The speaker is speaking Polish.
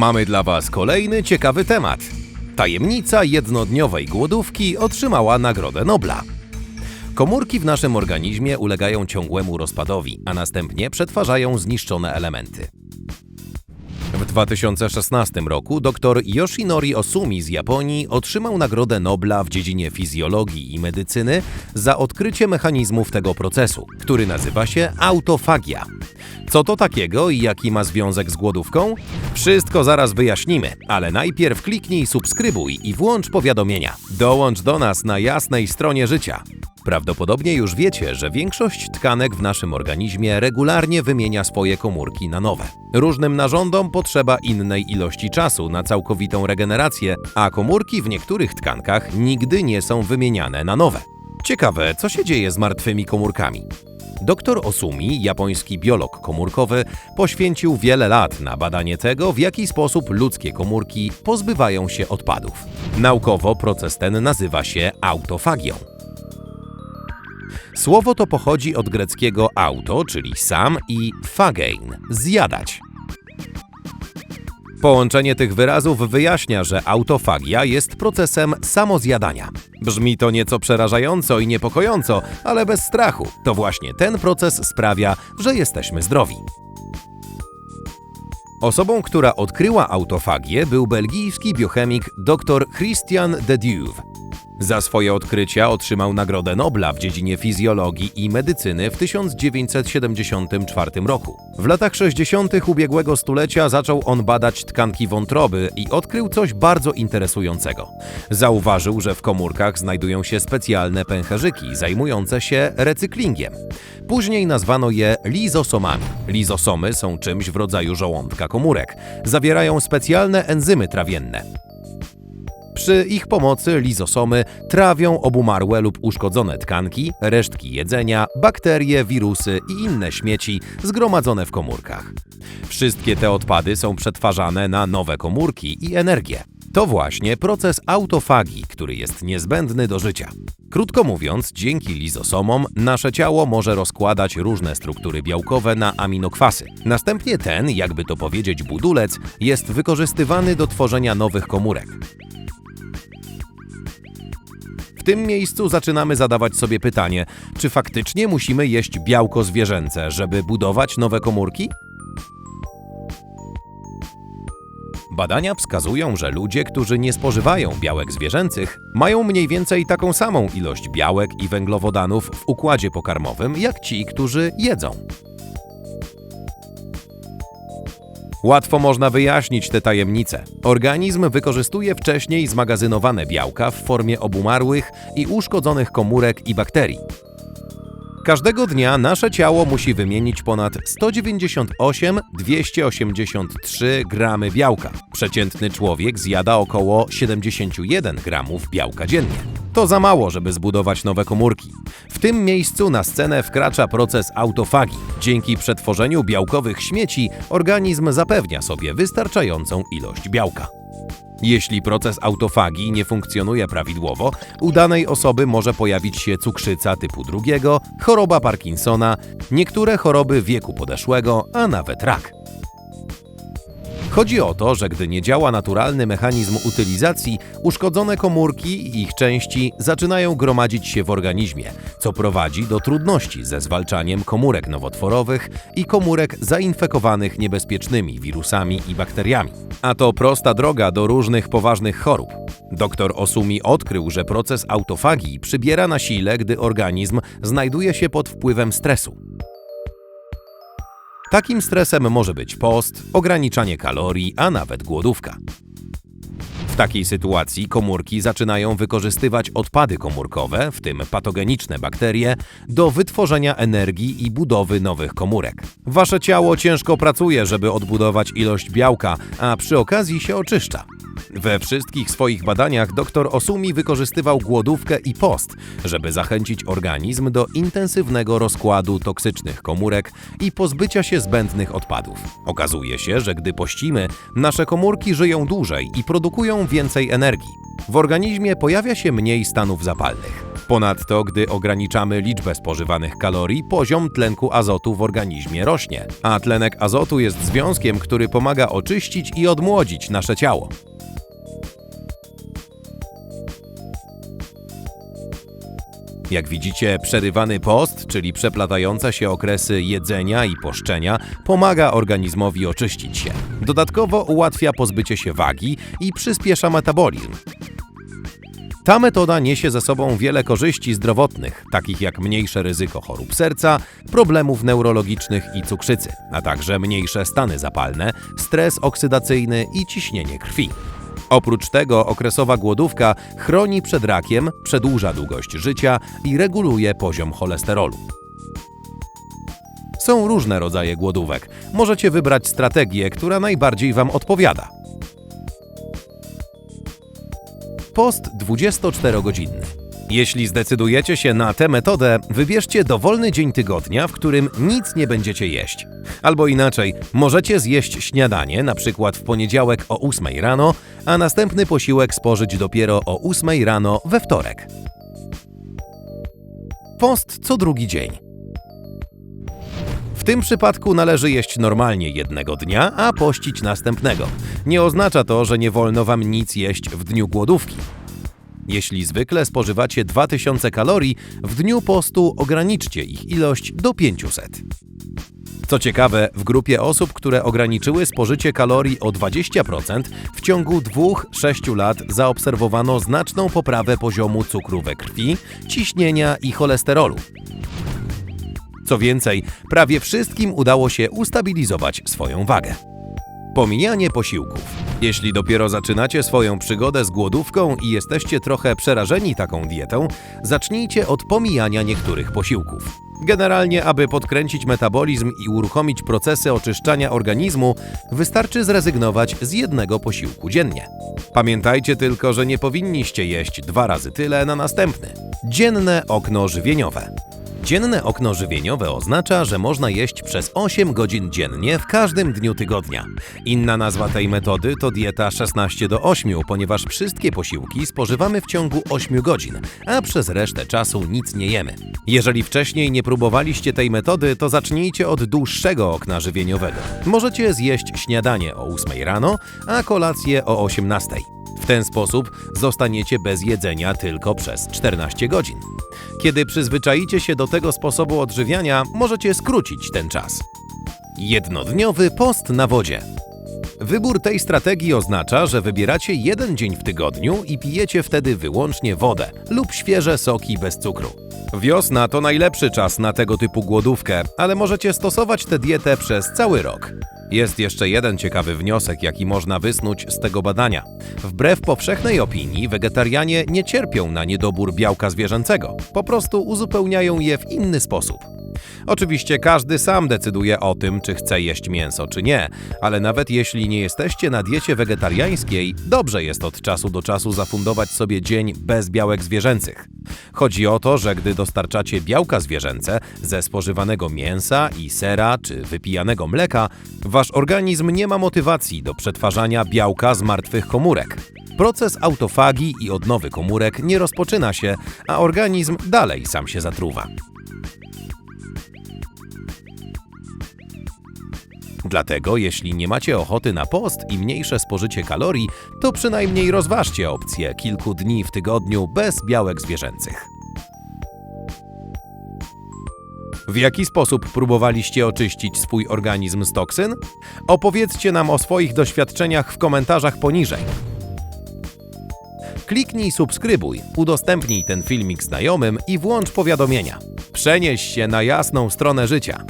Mamy dla Was kolejny ciekawy temat. Tajemnica jednodniowej głodówki otrzymała Nagrodę Nobla. Komórki w naszym organizmie ulegają ciągłemu rozpadowi, a następnie przetwarzają zniszczone elementy. W 2016 roku dr Yoshinori Osumi z Japonii otrzymał Nagrodę Nobla w dziedzinie fizjologii i medycyny za odkrycie mechanizmów tego procesu, który nazywa się autofagia. Co to takiego i jaki ma związek z głodówką? Wszystko zaraz wyjaśnimy, ale najpierw kliknij subskrybuj i włącz powiadomienia. Dołącz do nas na jasnej stronie życia. Prawdopodobnie już wiecie, że większość tkanek w naszym organizmie regularnie wymienia swoje komórki na nowe. Różnym narządom potrzeba innej ilości czasu na całkowitą regenerację, a komórki w niektórych tkankach nigdy nie są wymieniane na nowe. Ciekawe, co się dzieje z martwymi komórkami. Dr Osumi, japoński biolog komórkowy, poświęcił wiele lat na badanie tego, w jaki sposób ludzkie komórki pozbywają się odpadów. Naukowo proces ten nazywa się autofagią. Słowo to pochodzi od greckiego auto, czyli sam, i fagein zjadać. Połączenie tych wyrazów wyjaśnia, że autofagia jest procesem samozjadania. Brzmi to nieco przerażająco i niepokojąco, ale bez strachu. To właśnie ten proces sprawia, że jesteśmy zdrowi. Osobą, która odkryła autofagię, był belgijski biochemik dr Christian de Duve. Za swoje odkrycia otrzymał Nagrodę Nobla w dziedzinie fizjologii i medycyny w 1974 roku. W latach 60. ubiegłego stulecia zaczął on badać tkanki wątroby i odkrył coś bardzo interesującego. Zauważył, że w komórkach znajdują się specjalne pęcherzyki zajmujące się recyklingiem. Później nazwano je lizosomami. Lizosomy są czymś w rodzaju żołądka komórek. Zawierają specjalne enzymy trawienne. Przy ich pomocy lizosomy trawią obumarłe lub uszkodzone tkanki, resztki jedzenia, bakterie, wirusy i inne śmieci zgromadzone w komórkach. Wszystkie te odpady są przetwarzane na nowe komórki i energię. To właśnie proces autofagii, który jest niezbędny do życia. Krótko mówiąc, dzięki lizosomom nasze ciało może rozkładać różne struktury białkowe na aminokwasy. Następnie ten, jakby to powiedzieć, budulec jest wykorzystywany do tworzenia nowych komórek. Tym miejscu zaczynamy zadawać sobie pytanie, czy faktycznie musimy jeść białko zwierzęce, żeby budować nowe komórki? Badania wskazują, że ludzie, którzy nie spożywają białek zwierzęcych, mają mniej więcej taką samą ilość białek i węglowodanów w układzie pokarmowym, jak ci, którzy jedzą. Łatwo można wyjaśnić te tajemnice. Organizm wykorzystuje wcześniej zmagazynowane białka w formie obumarłych i uszkodzonych komórek i bakterii. Każdego dnia nasze ciało musi wymienić ponad 198-283 gramy białka. Przeciętny człowiek zjada około 71 gramów białka dziennie. To za mało, żeby zbudować nowe komórki. W tym miejscu na scenę wkracza proces autofagii. Dzięki przetworzeniu białkowych śmieci organizm zapewnia sobie wystarczającą ilość białka. Jeśli proces autofagii nie funkcjonuje prawidłowo, u danej osoby może pojawić się cukrzyca typu drugiego, choroba Parkinsona, niektóre choroby wieku podeszłego, a nawet rak. Chodzi o to, że gdy nie działa naturalny mechanizm utylizacji, uszkodzone komórki i ich części zaczynają gromadzić się w organizmie, co prowadzi do trudności ze zwalczaniem komórek nowotworowych i komórek zainfekowanych niebezpiecznymi wirusami i bakteriami. A to prosta droga do różnych poważnych chorób. Dr Osumi odkrył, że proces autofagii przybiera na sile, gdy organizm znajduje się pod wpływem stresu. Takim stresem może być post, ograniczanie kalorii, a nawet głodówka. W takiej sytuacji komórki zaczynają wykorzystywać odpady komórkowe, w tym patogeniczne bakterie, do wytworzenia energii i budowy nowych komórek. Wasze ciało ciężko pracuje, żeby odbudować ilość białka, a przy okazji się oczyszcza. We wszystkich swoich badaniach dr Osumi wykorzystywał głodówkę i post, żeby zachęcić organizm do intensywnego rozkładu toksycznych komórek i pozbycia się zbędnych odpadów. Okazuje się, że gdy pościmy, nasze komórki żyją dłużej i produkują więcej energii. W organizmie pojawia się mniej stanów zapalnych. Ponadto, gdy ograniczamy liczbę spożywanych kalorii, poziom tlenku azotu w organizmie rośnie, a tlenek azotu jest związkiem, który pomaga oczyścić i odmłodzić nasze ciało. Jak widzicie, przerywany post, czyli przeplatające się okresy jedzenia i poszczenia, pomaga organizmowi oczyścić się. Dodatkowo ułatwia pozbycie się wagi i przyspiesza metabolizm. Ta metoda niesie ze sobą wiele korzyści zdrowotnych, takich jak mniejsze ryzyko chorób serca, problemów neurologicznych i cukrzycy, a także mniejsze stany zapalne, stres oksydacyjny i ciśnienie krwi. Oprócz tego okresowa głodówka chroni przed rakiem, przedłuża długość życia i reguluje poziom cholesterolu. Są różne rodzaje głodówek. Możecie wybrać strategię, która najbardziej Wam odpowiada. Post 24-godzinny. Jeśli zdecydujecie się na tę metodę, wybierzcie dowolny dzień tygodnia, w którym nic nie będziecie jeść. Albo inaczej, możecie zjeść śniadanie, na przykład w poniedziałek o 8 rano, a następny posiłek spożyć dopiero o 8 rano we wtorek. Post co drugi dzień. W tym przypadku należy jeść normalnie jednego dnia, a pościć następnego. Nie oznacza to, że nie wolno wam nic jeść w dniu głodówki. Jeśli zwykle spożywacie 2000 kalorii, w dniu postu ograniczcie ich ilość do 500. Co ciekawe, w grupie osób, które ograniczyły spożycie kalorii o 20%, w ciągu 2-6 lat zaobserwowano znaczną poprawę poziomu cukru we krwi, ciśnienia i cholesterolu. Co więcej, prawie wszystkim udało się ustabilizować swoją wagę. Pomijanie posiłków. Jeśli dopiero zaczynacie swoją przygodę z głodówką i jesteście trochę przerażeni taką dietą, zacznijcie od pomijania niektórych posiłków. Generalnie, aby podkręcić metabolizm i uruchomić procesy oczyszczania organizmu, wystarczy zrezygnować z jednego posiłku dziennie. Pamiętajcie tylko, że nie powinniście jeść dwa razy tyle na następny. Dzienne okno żywieniowe. Dzienne okno żywieniowe oznacza, że można jeść przez 8 godzin dziennie w każdym dniu tygodnia. Inna nazwa tej metody to dieta 16 do 8, ponieważ wszystkie posiłki spożywamy w ciągu 8 godzin, a przez resztę czasu nic nie jemy. Jeżeli wcześniej nie próbowaliście tej metody, to zacznijcie od dłuższego okna żywieniowego. Możecie zjeść śniadanie o 8 rano, a kolację o 18. W ten sposób zostaniecie bez jedzenia tylko przez 14 godzin. Kiedy przyzwyczaicie się do tego sposobu odżywiania, możecie skrócić ten czas. Jednodniowy post na wodzie. Wybór tej strategii oznacza, że wybieracie jeden dzień w tygodniu i pijecie wtedy wyłącznie wodę lub świeże soki bez cukru. Wiosna to najlepszy czas na tego typu głodówkę, ale możecie stosować tę dietę przez cały rok. Jest jeszcze jeden ciekawy wniosek, jaki można wysnuć z tego badania. Wbrew powszechnej opinii, wegetarianie nie cierpią na niedobór białka zwierzęcego, po prostu uzupełniają je w inny sposób. Oczywiście każdy sam decyduje o tym, czy chce jeść mięso, czy nie, ale nawet jeśli nie jesteście na diecie wegetariańskiej, dobrze jest od czasu do czasu zafundować sobie dzień bez białek zwierzęcych. Chodzi o to, że gdy dostarczacie białka zwierzęce ze spożywanego mięsa i sera czy wypijanego mleka, wasz organizm nie ma motywacji do przetwarzania białka z martwych komórek. Proces autofagii i odnowy komórek nie rozpoczyna się, a organizm dalej sam się zatruwa. Dlatego, jeśli nie macie ochoty na post i mniejsze spożycie kalorii, to przynajmniej rozważcie opcję kilku dni w tygodniu bez białek zwierzęcych. W jaki sposób próbowaliście oczyścić swój organizm z toksyn? Opowiedzcie nam o swoich doświadczeniach w komentarzach poniżej. Kliknij subskrybuj, udostępnij ten filmik znajomym i włącz powiadomienia. Przenieś się na jasną stronę życia.